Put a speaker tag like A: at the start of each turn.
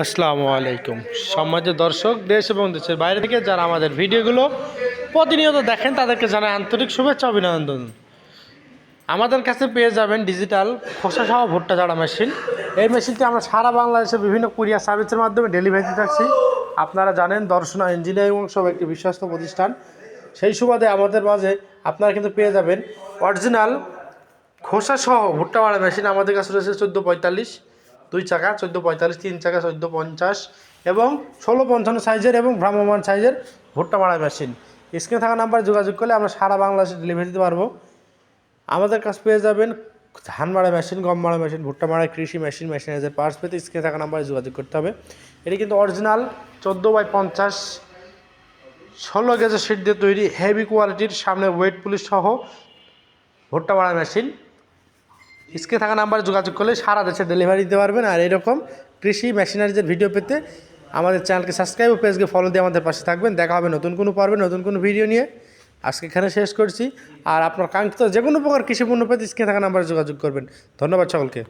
A: আসসালামু আলাইকুম। সমাজ দর্শক, দেশ এবং দেশের বাইরে থেকে যারা আমাদের ভিডিওগুলো প্রতিনিয়ত দেখেন, তাদেরকে জানাই আন্তরিক শুভেচ্ছা, অভিনন্দন। আমাদের কাছে পেয়ে যাবেন ডিজিটাল খোসা সহ ভুট্টা ঝাড়া মেশিন এই মেশিনটি আমরা সারা বাংলাদেশের বিভিন্ন কুরিয়ার সার্ভিসের মাধ্যমে ডেলিভারি থাকছি আপনারা জানেন, দর্শনা ইঞ্জিনিয়ারিং সব একটি বিশ্বস্ত প্রতিষ্ঠান। সেই সুবাদে আমাদের মাঝে আপনারা কিন্তু পেয়ে যাবেন অরিজিনাল খোসা সহ ভুট্টা মারা মেশিন আমাদের কাছে রয়েছে চোদ্দ পঁয়তাল্লিশ। দুই চাকা, চোদ্দ পঁয়তাল্লিশ, তিন চাকা, চোদ্দ পঞ্চাশ এবং ষোলো পঞ্চান্ন সাইজের এবং ভ্রাম্যমান সাইজের ভুট্টা মারা মেশিন। স্ক্রিনে থাকা নাম্বারে যোগাযোগ করলে আমরা সারা বাংলাদেশে ডেলিভারি দিতে পারব। আমাদের কাছে পেয়ে যাবেন ধান মারা মেশিন, গম মারা মেশিন, ভুট্টা মারা কৃষি মেশিন মেশিনাইজের পার্টস পেতে স্ক্রিনে থাকা নাম্বারে যোগাযোগ করতে হবে। এটি কিন্তু অরিজিনাল চোদ্দ বাই পঞ্চাশ, ষোলো গেজের সিট দিয়ে তৈরি হেভি কোয়ালিটির সামনে ওয়েট পুলিশ সহ ভুট্টা মারা মেশিন। স্ক্রিনে থাকা নাম্বারে যোগাযোগ করলে সারা দেশে ডেলিভারি দিতে পারবেন। আর এরকম কৃষি মেশিনারিজের ভিডিও পেতে আমাদের চ্যানেলকে সাবস্ক্রাইব ও পেজকে ফলো দিয়ে আমাদের পাশে থাকবেন। দেখা হবে নতুন কোনো পর্বে, নতুন কোনো ভিডিও নিয়ে। আজকে এখানে শেষ করছি। আর আপনার কাঙ্ক্ষিত যে কোনো প্রকার কৃষি পণ্য পেতে স্ক্রিনে থাকা নাম্বারে যোগাযোগ করবেন। ধন্যবাদ সকলকে।